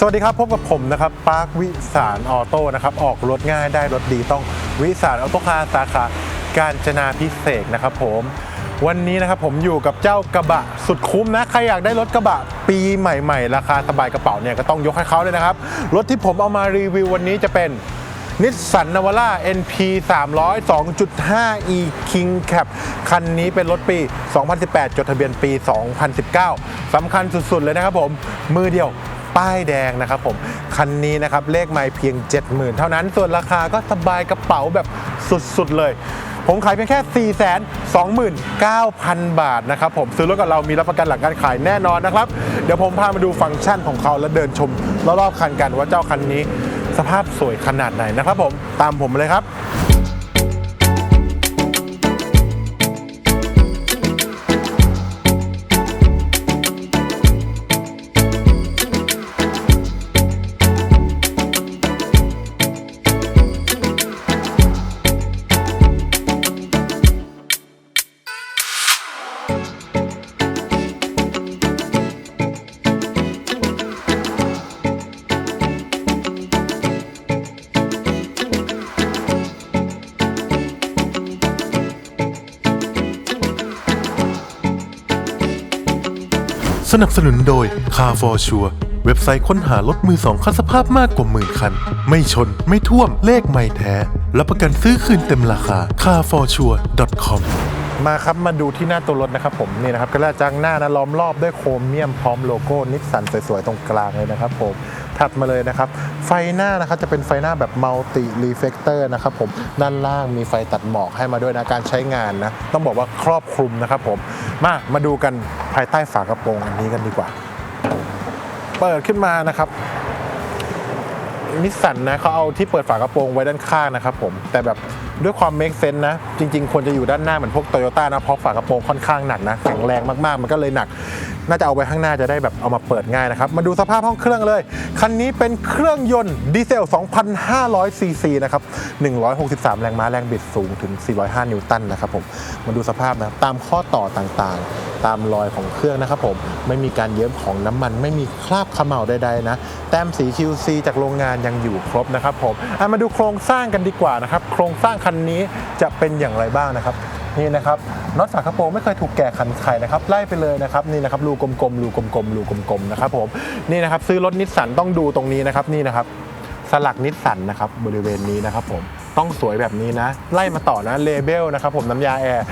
สวัสดีครับ พบกับผมนะครับปาร์ควิสารออโต้นะครับ ออกรถง่ายได้รถดีต้องวิสารออโต้คาร์สาขาการจนาพิเศษนะครับผมวันนี้นะครับผมอยู่กับเจ้ากระบะสุดคุ้มนะ ใครอยากได้รถกระบะปีใหม่ๆ ราคาสบายกระเป๋าเนี่ยก็ต้องยกให้เขาเลยนะครับ รถที่ผมเอามารีวิววันนี้จะเป็นนิสสันนวาร่า NP 300 2.5 e King Cap คันนี้เป็นรถปี 2018 จดทะเบียนปี 2019 สำคัญสุดๆเลยนะครับผม มือเดียว ป้ายแดงนะครับผม คันนี้นะครับเลขไม่เพียง 70,000 เท่านั้น ส่วนราคาก็สบายกระเป๋าแบบสุดๆเลย ผมขายเพียงแค่ 429,000 บาทนะครับผมซื้อรถกับเรามีรับประกันหลังการขายแน่นอนนะครับ เดี๋ยวผมพามาดูฟังก์ชันของเขาแล้วเดินชมรอบๆคันกันว่าเจ้าคันนี้สภาพสวยขนาดไหนนะครับผมตามผมเลยครับ นับสนุนโดย Car for Sure เว็บไซต์ค้นหารถมือสองคันสภาพมากกว่าหมื่นคัน ไม่ชน ไม่ท่วม เลขไม่แท้ รับประกันซื้อคืนเต็มราคา carforsure.com มาครับ มาดูที่หน้าตัวรถนะครับผมนี่นะครับกระจังหน้านะล้อมรอบด้วยโครเมียมพร้อมโลโก้นิสสันสวยๆ ตรงกลางเลยนะครับผม ถัดมาเลยนะครับ ไฟหน้านะครับจะเป็นไฟหน้าแบบมัลติรีเฟกเตอร์นะครับผมด้านล่างมีไฟตัดหมอกให้มาด้วยนะการใช้งานนะต้องบอกว่าครอบคลุมนะครับผมมามาดูกันภายใต้ฝากระโปรงอันนี้กันดีกว่า เปิดขึ้นมานะครับนิสสันนะเขาเอาที่เปิดฝากระโปรงไว้ด้านข้างนะครับผมแต่แบบด้วยความ make sense นะ จริง ๆ ควรจะอยู่ด้านหน้าเหมือนพวกโตโยต้านะ เพราะฝากระโปรงค่อนข้างหนักนะ แข็งแรงมากๆ มันก็เลยหนัก น่าจะเอาไว้ข้างหน้าจะได้แบบเอามาเปิดง่ายนะครับ มาดูสภาพห้องเครื่องเลย คันนี้เป็นเครื่องยนต์ดีเซล 2,500 ซีซีนะครับ 163 แรงม้าแรงบิดสูงถึง 405 นิวตันนะครับผม มาดูสภาพนะครับตามข้อต่อต่างๆตามรอยของเครื่องนะครับผม ไม่มีการเยิ้มของน้ำมัน ไม่มีคราบขม่าใดๆนะ แต้มสี QC จากโรงงานยังอยู่ครบนะครับผมมาดูโครงสร้างกันดีกว่านะครับ โครงสร้างคันนี้จะเป็นอย่างไรบ้างนะครับ นี่นะครับน็อตฝากระโปรงไม่เคยถูกแกะขันไขนะครับไล่ไปเลยนะครับนี่นะครับรูกลมๆรูกลมๆรูกลมๆนะครับผมนี่นะครับซื้อรถนิสสันต้องดูตรงนี้นะครับนี่นะครับสลักนิสสันนะครับบริเวณนี้นะครับผมต้องสวยแบบนี้นะ ไล่มาต่อนะเลเบลนะครับผมน้ำยาแอร์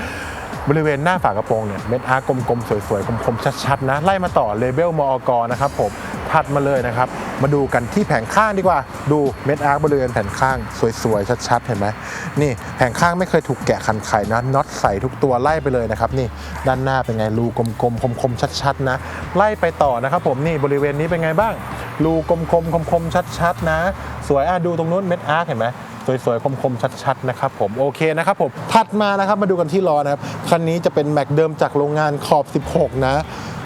บริเวณหน้าฝากระโปรงเนี่ยเม็ดอาร์กลมๆสวยๆคมๆชัดๆนะไล่มาต่อเลเบลมอกนะครับผมถัดมาเลยนะครับ มาดูกันที่แผงข้างดีกว่า ดูเม็ดอาร์บริเวณแผ่นข้างสวยๆ ชัดๆ เห็นไหมนี่แผงข้างไม่เคยถูกแกะคันไขนะน็อตใส่ทุกตัวไล่ไปเลยนะครับนี่ด้านหน้าเป็นไงรูกลมๆคมๆชัดๆนะ ไล่ไปต่อนะครับผมนี่บริเวณนี้เป็นไงบ้าง รูกลมๆคมๆชัดๆ นะ สวยอะดูตรงนู้นเม็ดอาร์เห็นไหมสวยๆ คมๆ ชัดๆ นะครับผม โอเคนะครับผม ถัดมานะครับ มาดูกันที่ล้อนะครับ คันนี้จะเป็นแม็กเดิมจากโรงงานขอบ 16 นะ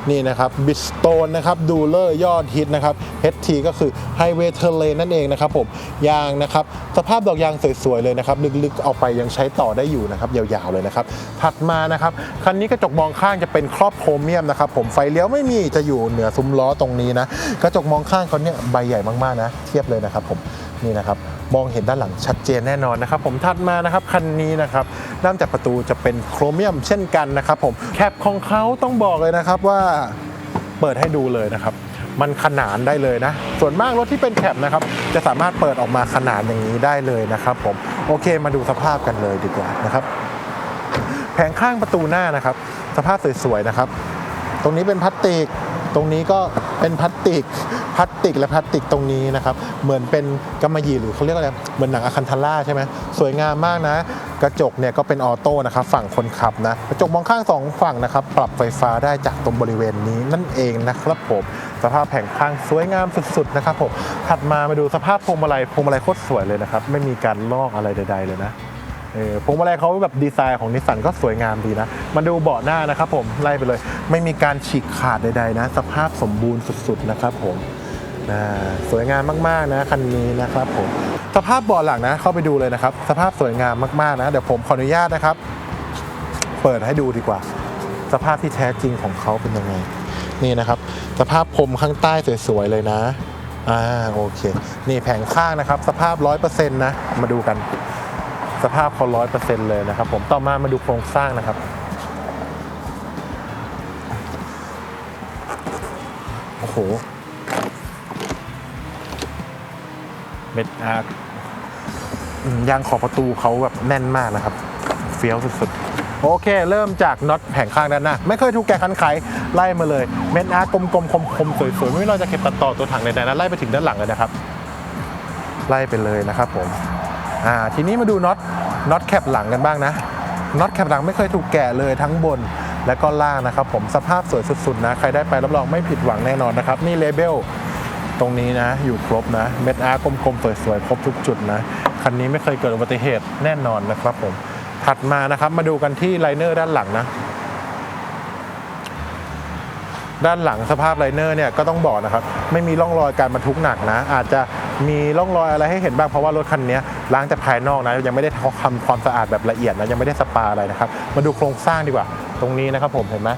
นี่นะครับบิสโตนนะครับดูเลอร์ยอดฮิตนะครับ HT ก็คือ Highway t e r r a n นั่นเองนะครับผมยางนะครับสภาพดอกยางสวยๆเลยนะครับลึกๆเอาไปยังใช้ต่อได้อยู่นะครับยาวๆเลยนะครับถัดมานะครับคันนี้กระจกมองข้างจะเป็นครอบโครเมียมนะครับผมไฟเลี้ยวไม่มีจะอยู่เหนือซุ้มล้อตรงนี้นะกระจกมองข้างเขาเนี่ยใบใหญ่มากๆนะ เทียบเลยนะครับผมนี่นะครับ มองเห็นด้านหลังชัดเจนแน่นอนนะครับผมถัดมานะครับคันนี้นะครับด้านจากประตูจะเป็นโครเมียมเช่นกันนะครับผมแคปของเขาต้องบอกเลยนะครับว่าเปิดให้ดูเลยนะครับมันขนานได้เลยนะ ส่วนมากรถที่เป็นแคปนะครับ จะสามารถเปิดออกมาขนานอย่างนี้ได้เลยนะครับผม โอเคมาดูสภาพกันเลยดีกว่านะครับ แผงข้างประตูหน้านะครับ สภาพสวยๆนะครับ ตรงนี้เป็นพลาสติก ตรงนี้ก็เป็นพลาสติก ลาสติกและพลาสติกตรงนี้นะครับ เหมือนเป็นกำมะหยี่หรือเขาเรียกอะไร เหมือนหนังอะคันทาร่าใช่ไหมสวยงามมากนะ กระจกเนี่ยก็เป็นออโต้นะครับฝั่งคนขับนะ กระจกมองข้างสองฝั่งนะครับ ปรับไฟฟ้าได้จากตรงบริเวณนี้นั่นเองนะครับผมสภาพแผงข้างสวยงามสุดๆนะครับผมถัดมามาดูสภาพพวงมาลัยพวงมาลัยโคตรสวยเลยนะครับไม่มีการลอกอะไรใด ๆ เลยนะเออพวงมาลัยเขาแบบดีไซน์ของนิสสันก็สวยงามดีนะ มาดูเบาะหน้านะครับผมไล่ไปเลย ไม่มีการฉีกขาดใดๆนะ สภาพสมบูรณ์สุดๆนะครับผม สวยงามมากๆนะคันนี้นะครับผมสภาพเบาะหลังนะเข้าไปดูเลยนะครับ สภาพสวยงามมากๆนะเดี๋ยวผมขออนุญาตนะครับ เปิดให้ดูดีกว่า สภาพที่แท้จริงของเขาเป็นยังไง นี่นะครับ สภาพพรมข้างใต้สวยๆเลยนะอ่าโอเค นี่แผงข้างนะครับ สภาพ100%นต์นะมาดูกัน สภาพเขา100%เลยนะครับ ผมต่อมามาดูโครงสร้างนะครับโอ้โห เม็ดอาร์ยางขอบประตูเขาแบบแน่นมากนะครับ เฟี้ยวสุดๆ โอเค เริ่มจากน็อตแผงข้างด้านหน้า ไม่เคยถูกแกะคันไขไล่มาเลย เม็ดอาร์กลมๆคมๆสวยๆ ไม่ว่าจะเก็บตัดต่อตัวถังใดๆนะไล่ไปถึงด้านหลังเลยนะครับ ไล่ไปเลยนะครับผมอ่าทีนี้มาดูน็อตน็อตแคปหลังกันบ้างนะน็อตแคปหลังไม่เคยถูกแกะเลยทั้งบนและก็ล่างนะครับผมสภาพสวยสุดๆนะ ใครได้ไปรับรองไม่ผิดหวังแน่นอนนะครับ นี่เลเบล ตรงนี้นะ อยู่ครบนะ เม็ดอาร์กลมๆสวยๆครบทุกจุดนะ คันนี้ไม่เคยเกิดอุบัติเหตุแน่นอนนะครับผม ถัดมานะครับมาดูกันที่ไลเนอร์ด้านหลังนะด้านหลังสภาพไลเนอร์เนี่ยก็ต้องบอกนะครับ ไม่มีร่องรอยการบรรทุกหนักนะ อาจจะมีร่องรอยอะไรให้เห็นบ้างเพราะว่ารถคันนี้ล้างแต่ภายนอกนะยังไม่ได้ทำความสะอาดแบบละเอียดนะยังไม่ได้สปาอะไรนะครับ มาดูโครงสร้างดีกว่า ตรงนี้นะครับผมเห็นไหม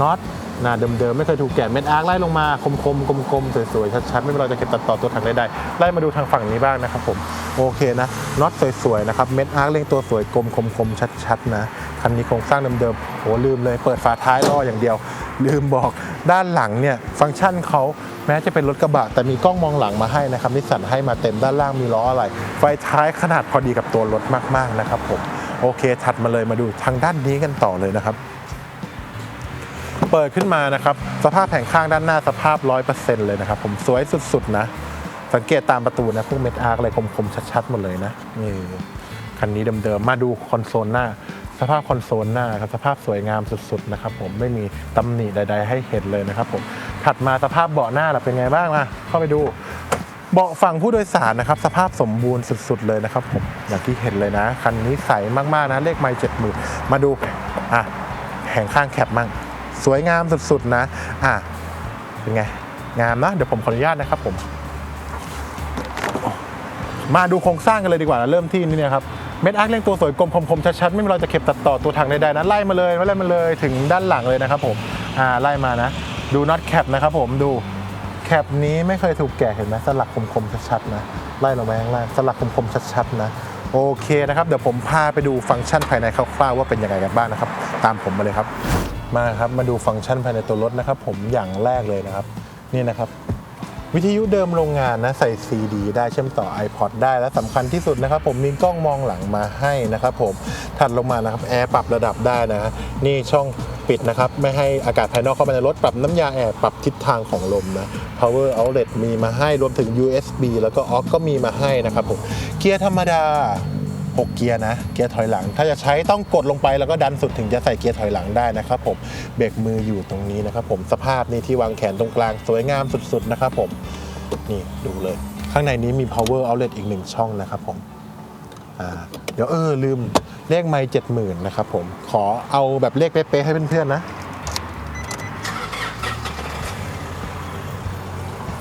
น็อต หน้าเดิมๆ ไม่เคยถูกแกะเม็ดอาร์คไล่ลงมาคมๆกลมๆสวยๆชัดๆ ไม่เป็นไรจะเก็บตัดต่อตัวถังใดๆไล่มาดูทางฝั่งนี้บ้างนะครับผมโอเคนะน็อตสวยๆนะครับเม็ดอาร์คเร่งตัวสวยกลมคมๆชัดๆนะคันนี้โครงสร้างเดิมๆโหลืมเลยเปิดฝาท้ายล้ออย่างเดียว ลืมบอกด้านหลังเนี่ยฟังก์ชันเขาแม้จะเป็นรถกระบะแต่มีกล้องมองหลังมาให้นะครับนิสสันให้มาเต็มด้านล่างมีล้ออะไร ไฟท้ายขนาดพอดีกับตัวรถมากๆนะครับผมโอเค ถัดมาเลยมาดูทางด้านนี้กันต่อเลยนะครับ เปิดขึ้นมานะครับ สภาพแผงข้างด้านหน้าสภาพ 100%เลยนะครับ ผมสวยสุดๆนะ สังเกตตามประตูนะพวกเม็ดอาร์คอะไรคมๆชัดๆหมดเลยนะนี่คันนี้เดิมๆมาดูคอนโซลหน้า สภาพคอนโซลหน้าครับสภาพสวยงามสุดๆนะครับผมไม่มีตำหนิใด ๆ ให้เห็นเลยนะครับผมถัดมาสภาพเบาะหน้าล่ะเป็นไงบ้างล่ะเข้าไปดูเบาะฝั่งผู้โดยสารนะครับ สภาพสมบูรณ์สุด ๆ เลยนะครับผมอย่างที่เห็นเลยนะ คันนี้ใสมากๆนะเลขไมล์เจ็ดหมื่นมาดูอะแผงข้างแคปมั่ง สวยงามสุดๆนะ อะ เป็นไง งามนะ เดี๋ยวผมขออนุญาตนะครับผม มาดูโครงสร้างกันเลยดีกว่านะเริ่มที่นี่นี่ยครับ เม็ดอาร์คเร่งตัวสวยกลมคมๆชัดๆ ไม่มีรอยจะเข็บตัดต่อตัวถังใดๆนะ ไล่มาเลยไล่มาเลยถึงด้านหลังเลยนะครับผม อ่า ไล่มานะ ดูน็อตแคปนะครับผมดูแคปนี้ไม่เคยถูกแกะเห็นไหมสลักคมๆชัดๆนะไล่ลงมาข้างล่างสลักคมๆชัดๆนะโอเคนะครับ เดี๋ยวผมพาไปดูฟังก์ชันภายในคร่าวๆว่าเป็นยังไงกันบ้างนะครับ ตามผมมาเลยครับ มาครับมาดูฟังก์ชันภายในตัวรถนะครับ ผมอย่างแรกเลยนะครับ นี่นะครับ วิทยุเดิมโรงงานนะใส่ CD ได้เชื่อมต่อ iPod ได้และสำคัญที่สุดนะครับ ผมมีกล้องมองหลังมาให้นะครับ ผมถัดลงมานะครับแอร์ปรับระดับได้นะนี่ช่องปิดนะครับ ไม่ให้อากาศภายนอกเข้ามาในรถ ปรับน้ำยาแอร์ปรับทิศทางของลมนะ power outlet มีมาให้รวมถึง USB แล้วก็ aux ก็มีมาให้นะครับผมเกียร์ธรรมดา 6 เกียร์นะเกียร์ถอยหลัง ถ้าจะใช้ต้องกดลงไปแล้วก็ดันสุดถึงจะใส่เกียร์ถอยหลังได้นะครับผมเบรกมืออยู่ตรงนี้นะครับผมสภาพนี่ที่วางแขนตรงกลางสวยงามสุดๆนะครับผมนี่ดูเลย ข้างในนี้มี power outlet อีกหนึ่งช่องนะครับผมเดี๋ยวเออลืมเลขไมล์เจ็ดหมื่นนะครับผมขอเอาแบบเลขเป๊ะๆให้เพื่อนๆนะ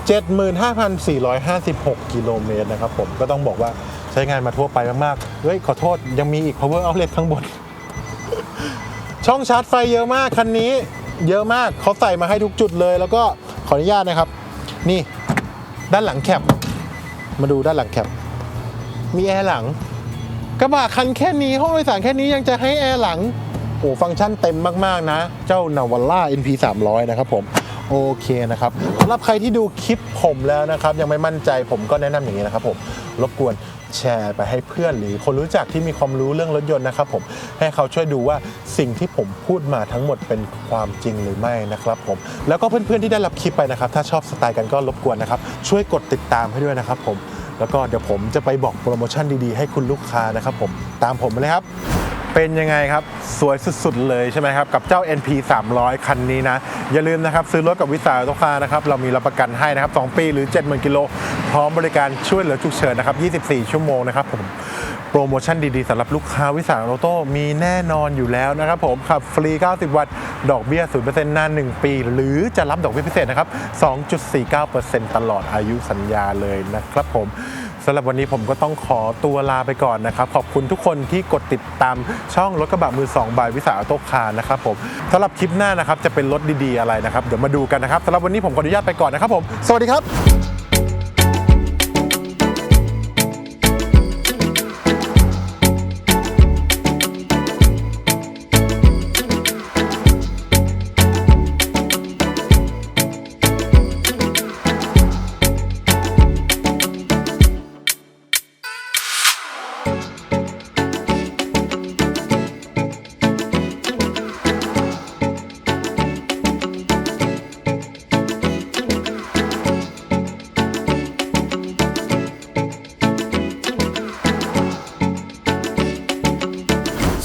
75,456 กิโลเมตรนะครับผมก็ต้องบอกว่าใช้งานมาทั่วไปมากๆ เฮ้ย ขอโทษยังมีอีก power outlet ข้างบน ช่องชาร์จไฟเยอะมาก คันนี้ เยอะมากเขาใส่มาให้ทุกจุดเลย แล้วก็ขออนุญาตนะครับ นี่ด้านหลังแคปมาดูด้านหลังแคปมีแอร์หลัง กระบะคันแค่นี้ห้องโดยสารแค่นี้ยังจะให้แอร์หลังโอ้ฟังก์ชันเต็มมาก ๆ นะ เจ้านาวาร่า NP 300 นะครับผมโอเคนะครับสำหรับใครที่ดูคลิปผมแล้วนะครับ ยังไม่มั่นใจผมก็แนะนำอย่างนี้นะครับผม รบกวน แชร์ไปให้เพื่อนหรือคนรู้จักที่มีความรู้เรื่องรถยนต์นะครับผมให้เขาช่วยดูว่าสิ่งที่ผมพูดมาทั้งหมดเป็นความจริงหรือไม่นะครับผมแล้วก็เพื่อนๆที่ได้รับคลิปไปนะครับ ถ้าชอบสไตล์กันก็รบกวนนะครับ ช่วยกดติดตามให้ด้วยนะครับผมแล้วก็เดี๋ยวผมจะไปบอกโปรโมชั่นดีๆ ให้คุณลูกค้านะครับผมตามผมเลยครับ เป็นยังไงครับ สวยสุดๆเลยใช่ไหมครับ กับเจ้า NP 300 คันนี้นะ อย่าลืมนะครับ ซื้อรถกับวิสาโตคานะครับ เรามีรับประกันให้นะครับ 2 ปีหรือ 70,000กิโลพร้อมบริการช่วยเหลือฉุกเฉินนะครับ 24 ชั่วโมงนะครับผมโปรโมชั่นดีๆสำหรับลูกค้าวิสาโอโต้มีแน่นอนอยู่แล้วนะครับผมขับฟรี 90 วันดอกเบี้ย 0%นาน 1 ปี หรือจะรับดอกเบี้ยพิเศษนะครับ 2.49%ตลอดอายุสัญญาเลยนะครับผม สำหรับวันนี้ผมก็ต้องขอตัวลาไปก่อนนะครับ ขอบคุณทุกคนที่กดติดตามช่องรถกระบะมือ2บายวิสาโตคาร์นะครับผมสำหรับคลิปหน้านะครับจะเป็นรถดีๆอะไรนะครับ เดี๋ยวมาดูกันนะครับสำหรับวันนี้ผมขออนุญาตไปก่อนนะครับผม สวัสดีครับ